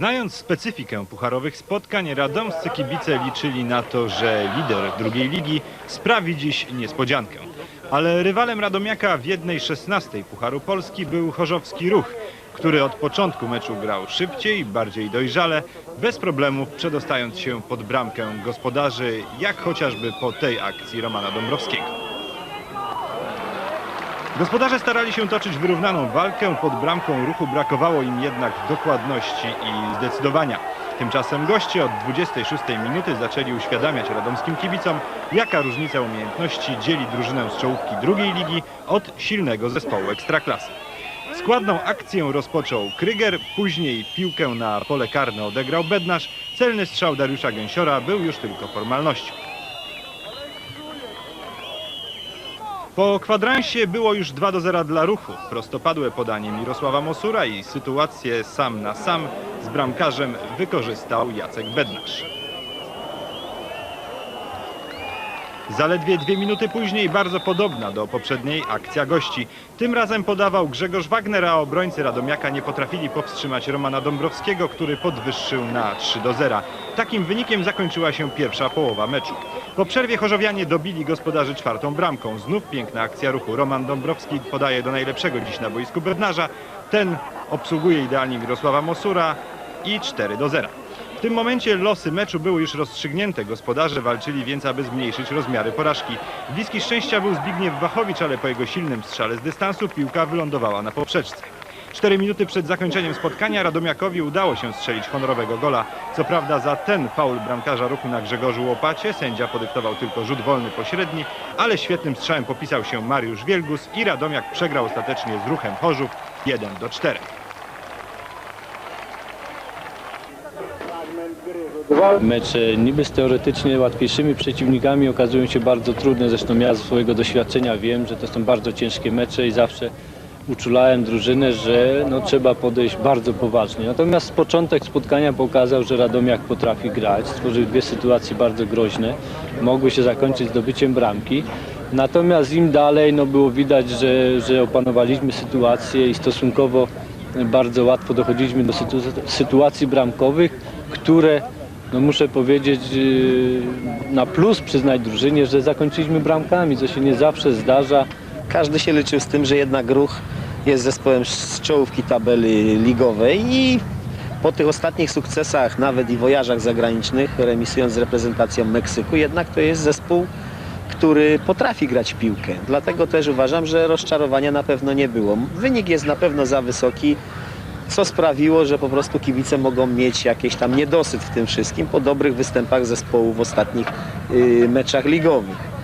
Znając specyfikę pucharowych spotkań, radomscy kibice liczyli na to, że lider drugiej ligi sprawi dziś niespodziankę. Ale rywalem Radomiaka w jednej szesnastej Pucharu Polski był Chorzowski Ruch, który od początku meczu grał szybciej, bardziej dojrzale, bez problemów przedostając się pod bramkę gospodarzy, jak chociażby po tej akcji Romana Dąbrowskiego. Gospodarze starali się toczyć wyrównaną walkę, pod bramką ruchu brakowało im jednak dokładności i zdecydowania. Tymczasem goście od 26 minuty zaczęli uświadamiać radomskim kibicom, jaka różnica umiejętności dzieli drużynę z czołówki drugiej ligi od silnego zespołu Ekstraklasy. Składną akcję rozpoczął Kryger, później piłkę na pole karne odegrał Bednarz, celny strzał Dariusza Gęsiora był już tylko formalnością. Po kwadransie było już 2 do 0 dla ruchu. Prostopadłe podanie Mirosława Mosura i sytuację sam na sam z bramkarzem wykorzystał Jacek Bednarz. Zaledwie dwie minuty później bardzo podobna do poprzedniej akcja gości. Tym razem podawał Grzegorz Wagner, a obrońcy Radomiaka nie potrafili powstrzymać Romana Dąbrowskiego, który podwyższył na 3 do 0. Takim wynikiem zakończyła się pierwsza połowa meczu. Po przerwie chorzowianie dobili gospodarzy czwartą bramką. Znów piękna akcja ruchu. Roman Dąbrowski podaje do najlepszego dziś na boisku Bednarza. Ten obsługuje idealnie Mirosława Mosura i 4 do 0. W tym momencie losy meczu były już rozstrzygnięte. Gospodarze walczyli więc, aby zmniejszyć rozmiary porażki. Bliski szczęścia był Zbigniew Wachowicz, ale po jego silnym strzale z dystansu piłka wylądowała na poprzeczce. Cztery minuty przed zakończeniem spotkania Radomiakowi udało się strzelić honorowego gola. Co prawda za ten faul bramkarza ruchu na Grzegorzu Łopacie sędzia podyktował tylko rzut wolny pośredni, ale świetnym strzałem popisał się Mariusz Wielgus i Radomiak przegrał ostatecznie z ruchem Chorzów 1 do 4. Mecze niby z teoretycznie łatwiejszymi przeciwnikami okazują się bardzo trudne. Zresztą ja ze swojego doświadczenia wiem, że to są bardzo ciężkie mecze i zawsze uczulałem drużynę, że no, trzeba podejść bardzo poważnie. Natomiast początek spotkania pokazał, że Radomiak potrafi grać. Stworzył dwie sytuacje bardzo groźne. Mogły się zakończyć zdobyciem bramki. Natomiast im dalej no, było widać, że, że opanowaliśmy sytuację i stosunkowo bardzo łatwo dochodziliśmy do sytu sytuacji bramkowych, które no muszę powiedzieć yy, na plus przyznać drużynie, że zakończyliśmy bramkami, co się nie zawsze zdarza. Każdy się liczył z tym, że jednak ruch jest zespołem z czołówki tabeli ligowej i po tych ostatnich sukcesach, nawet i wojażach zagranicznych, remisując z reprezentacją Meksyku, jednak to jest zespół, który potrafi grać piłkę. Dlatego też uważam, że rozczarowania na pewno nie było. Wynik jest na pewno za wysoki, co sprawiło, że po prostu kibice mogą mieć jakiś tam niedosyt w tym wszystkim po dobrych występach zespołu w ostatnich y, meczach ligowych.